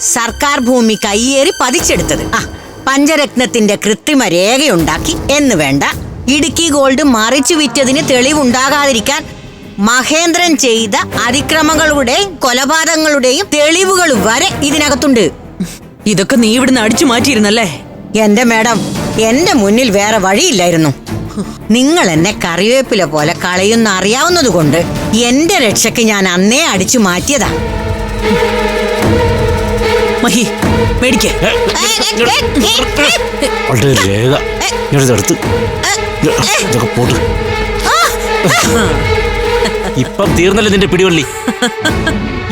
സർക്കാർ ഭൂമി കയ്യേറി പതിച്ചെടുത്തത്. ആ പഞ്ചരത്നത്തിന്റെ കൃത്രിമ രേഖയുണ്ടാക്കി. എന്ന് വേണ്ട ഇടുക്കി ഗോൾഡ് മറിച്ചു വിറ്റതിന് തെളിവുണ്ടാകാതിരിക്കാൻ മഹേന്ദ്രൻ ചെയ്ത അതിക്രമങ്ങളുടെയും കൊലപാതകങ്ങളുടെയും തെളിവുകൾ വരെ ഇതിനകത്തുണ്ട്. ഇതൊക്കെ നീ ഇവിടുന്ന് അടിച്ചു മാറ്റിയിരുന്നല്ലേ? എന്റെ മേഡം എന്റെ മുന്നിൽ വേറെ വഴിയില്ലായിരുന്നു. നിങ്ങൾ എന്നെ കറിവേപ്പില പോലെ കളയുന്ന അറിയാവുന്നതുകൊണ്ട് എന്റെ രക്ഷയ്ക്ക് ഞാൻ അന്നേ അടിച്ചു മാറ്റിയതാ. മഹി മേടിക്കേ. രേഖ ഇതൊക്കെ പോട്ട്. ഇപ്പം തീർന്നല്ലോ നിന്റെ പിടിവള്ളി.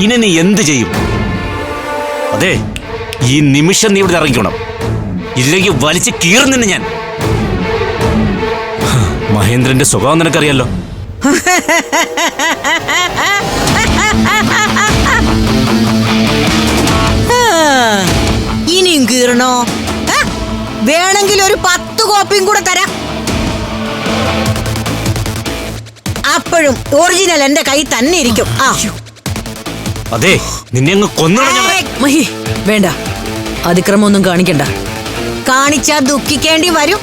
ഇനി നീ എന്ത് ചെയ്യും? അതെ ഈ നിമിഷം നീ ഇവിടെ ഇറങ്ങിക്കണം. ഇല്ലെങ്കിൽ വലിച്ച് കീറുന്നു ഞാൻ. മഹേന്ദ്രന്റെ സ്വഭാവം നിനക്കറിയാലോ? കോപ്പിയും കൂടെ തരാം. അപ്പോഴും ഒറിജിനൽ എന്റെ കൈ തന്നെ ഇരിക്കും. ആ. അതെ നിന്നെ അങ്ങ് കൊന്നു മഹി വേണ്ട. അതിക്രമമൊന്നും കാണിക്കണ്ട. കാണിച്ചാ ദുഃഖിക്കേണ്ടി വരും.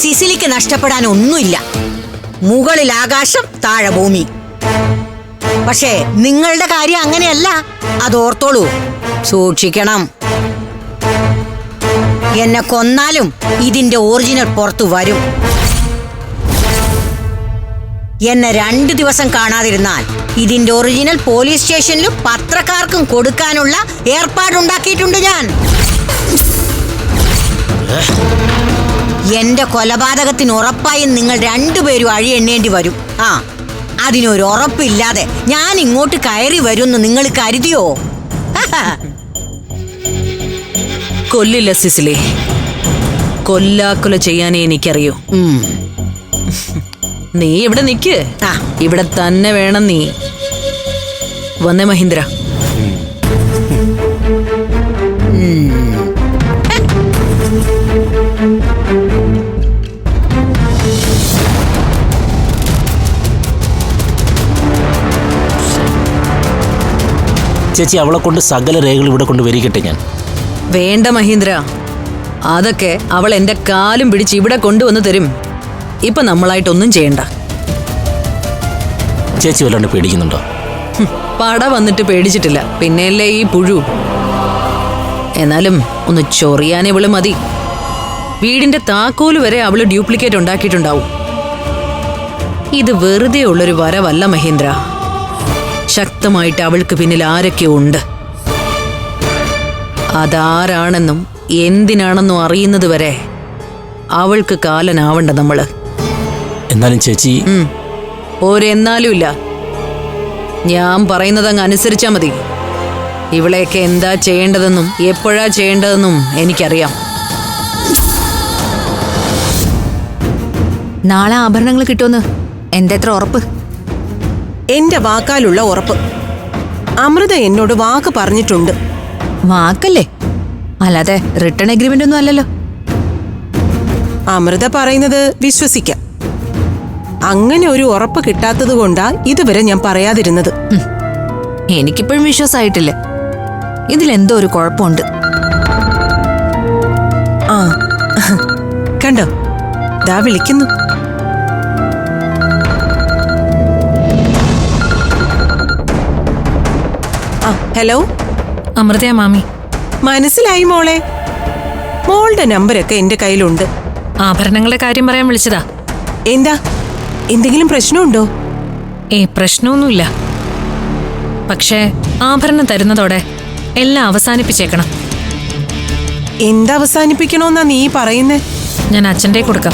സിസിലിക്ക് നഷ്ടപ്പെടാൻ ഒന്നുമില്ല. മുകളിൽ ആകാശം താഴെ ഭൂമി. പക്ഷേ നിങ്ങളുടെ കാര്യം അങ്ങനെയല്ല. അതോർത്തോളൂ. സൂക്ഷിക്കണം. എന്നെ കൊന്നാലും ഇതിന്റെ ഒറിജിനൽ പുറത്തു വരും. എന്നെ രണ്ടു ദിവസം കാണാതിരുന്നാൽ ഇതിന്റെ ഒറിജിനൽ പോലീസ് സ്റ്റേഷനിലും പത്രക്കാർക്കും കൊടുക്കാനുള്ള ഏർപ്പാടുണ്ടാക്കിയിട്ടുണ്ട് ഞാൻ. എന്റെ കൊലപാതകത്തിന് ഉറപ്പായും നിങ്ങൾ രണ്ടുപേരും അഴി എണ്ണേണ്ടി വരും. ആ അതിനൊരു ഉറപ്പില്ലാതെ ഞാൻ ഇങ്ങോട്ട് കയറി വരുമെന്ന് നിങ്ങൾ കരുതിയോ? കൊല്ലില്ല സിസിലി. കൊല്ലാക്കൊല ചെയ്യാനേ എനിക്കറിയൂ. ഉം. നീ ഇവിടെ നിക്ക്. ഇവിടെ തന്നെ വേണം നീ. വന്നേ മഹീന്ദ്ര. ചേച്ചി അവളെ കൊണ്ട് സകല രേഖകൾ ഇവിടെ കൊണ്ട് വരികട്ടെ ഞാൻ. വേണ്ട മഹീന്ദ്ര. അതൊക്കെ അവൾ എന്റെ കാലും പിടിച്ച് ഇവിടെ കൊണ്ടുവന്ന് തരും. ഇപ്പൊ നമ്മളായിട്ടൊന്നും ചെയ്യണ്ട. ചേച്ചി വല്ലാണ്ട് പേടിക്കുന്നുണ്ടോ? പട വന്നിട്ട് പേടിച്ചിട്ടില്ല. പിന്നെയല്ലേ ഈ പുഴു. എന്നാലും ഒന്ന് ചൊറിയാൻ ഇവൾ മതി. വീടിന്റെ താക്കോൽ വരെ അവൾ ഡ്യൂപ്ലിക്കേറ്റ് ഉണ്ടാക്കിയിട്ടുണ്ടാവും. ഇത് വെറുതെ ഉള്ളൊരു വരവല്ല മഹേന്ദ്ര. ശക്തമായിട്ട് അവൾക്ക് പിന്നിൽ ആരൊക്കെയോ ഉണ്ട്. അതാരാണെന്നും എന്തിനാണെന്നും അറിയുന്നത് വരെ അവൾക്ക് കാലനാവണ്ട നമ്മൾ. എന്നാലും ചേച്ചി ഓരെന്നാലും ഒരെന്നാലും ഇല്ല ഞാൻ പറയുന്നത് അങ്ങ് അനുസരിച്ചാ മതി. ഇവളെയൊക്കെ എന്താ ചെയ്യേണ്ടതെന്നും എപ്പോഴാ ചെയ്യേണ്ടതെന്നും എനിക്കറിയാം. നാളെ ആഭരണങ്ങൾ കിട്ടുമെന്ന്. എന്റെ എത്ര ഉറപ്പ്. എന്റെ വാക്കാലുള്ള ഉറപ്പ്. അമൃത എന്നോട് വാക്ക് പറഞ്ഞിട്ടുണ്ട്. വാക്കല്ലേ? അല്ലാതെ റിട്ടേൺ അഗ്രിമെന്റ് ഒന്നും അല്ലല്ലോ. അമൃത പറയുന്നത് വിശ്വസിക്കാം. അങ്ങനെ ഒരു ഉറപ്പ് കിട്ടാത്തത് കൊണ്ടാ ഇതുവരെ ഞാൻ പറയാതിരുന്നത്. എനിക്കിപ്പോഴും വിശ്വാസമായിട്ടില്ല ഇതിലെന്തോ ഒരു കുഴപ്പമുണ്ട്. ആ കണ്ടോ? ദാ വിളിക്കുന്നു. ആ ഹലോ? അമൃതയാ മാമി. മനസ്സിലായി മോളെ. മോളുടെ നമ്പരൊക്കെ എന്റെ കയ്യിലുണ്ട്. ആഭരണങ്ങളുടെ കാര്യം പറയാൻ വിളിച്ചതാ. എന്താ? എന്തെങ്കിലും പ്രശ്നമുണ്ടോ? ഏ പ്രശ്നമൊന്നുമില്ല. പക്ഷേ ആഭരണം തരുന്നതോടെ എല്ലാം അവസാനിപ്പിച്ചേക്കണം. എന്താ അവസാനിപ്പിക്കണോന്നാ നീ പറയുന്നേ? ഞാൻ അച്ഛന്റെ കൊടുക്കാം.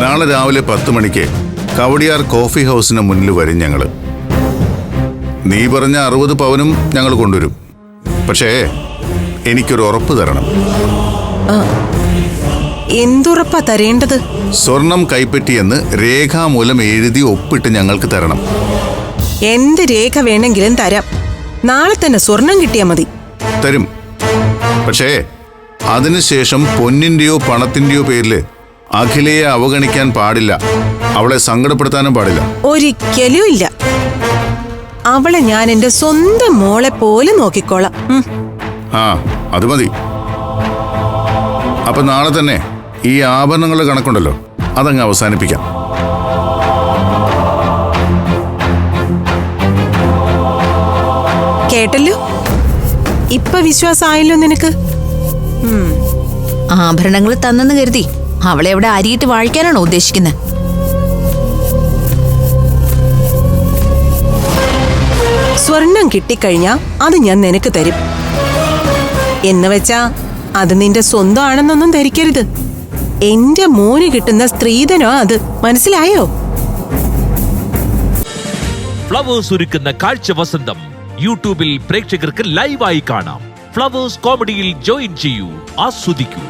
നാളെ രാവിലെ പത്ത് മണിക്ക് കവടിയാർ കോഫി ഹൗസിന് മുന്നിൽ വരും ഞങ്ങൾ നീ പറഞ്ഞ അറുപത് പവനും ഞങ്ങൾ കൊണ്ടുവരും. പക്ഷേ എനിക്കൊരു ഉറപ്പ് തരണം. എന്തുറപ്പാ തരേണ്ടത്? സ്വർണം കൈപ്പറ്റിയെന്ന് രേഖാമൂലം എഴുതി ഒപ്പിട്ട് ഞങ്ങൾക്ക് തരണം. എന്ത് രേഖ വേണമെങ്കിലും തരാം. നാളെ തന്നെ സ്വർണം കിട്ടിയാ മതി. തരും. പക്ഷേ അതിനുശേഷം പൊന്നിന്റെയോ പണത്തിന്റെയോ പേരിൽ അഖിലയെ അവഗണിക്കാൻ പാടില്ല. അവളെ സങ്കടപ്പെടുത്താനും പാടില്ല. ഒരിക്കലും ഇല്ല. അവളെ ഞാൻ എന്റെ സ്വന്തം മോളെ പോലെ നോക്കിക്കോളാം. ആ അത് മതി. അപ്പൊ നാളെ തന്നെ ഈ ആഭരണങ്ങളുടെ കണക്കുണ്ടല്ലോ അതങ്ങ് അവസാനിപ്പിക്കാം. കേട്ടല്ലോ? ഇപ്പൊ വിശ്വാസമായല്ലോ നിനക്ക്? ആഭരണങ്ങൾ തന്നെന്ന് കരുതി അവളെ അവിടെ അരിയിട്ട് വാഴിക്കാനാണോ ഉദ്ദേശിക്കുന്നത് സ്വർണം കിട്ടിക്കഴിഞ്ഞാ അത് ഞാൻ നിനക്ക് തരും. എന്ന് വെച്ചാ അത് നിന്റെ സ്വന്തമാണെന്നൊന്നും ധരിക്കരുത്. എന്റെ മോന് കിട്ടുന്ന സ്ത്രീധനോ അത്. മനസ്സിലായോ? ഫ്ലവേഴ്സ് ഒരുക്കുന്ന കാഴ്ച വസന്തം യൂട്യൂബിൽ പ്രേക്ഷകർക്ക് ലൈവായി കാണാം. ഫ്ലവേഴ്സ് കോമഡിയിൽ ജോയിൻ ചെയ്യൂ ആസ്വദിക്കൂ.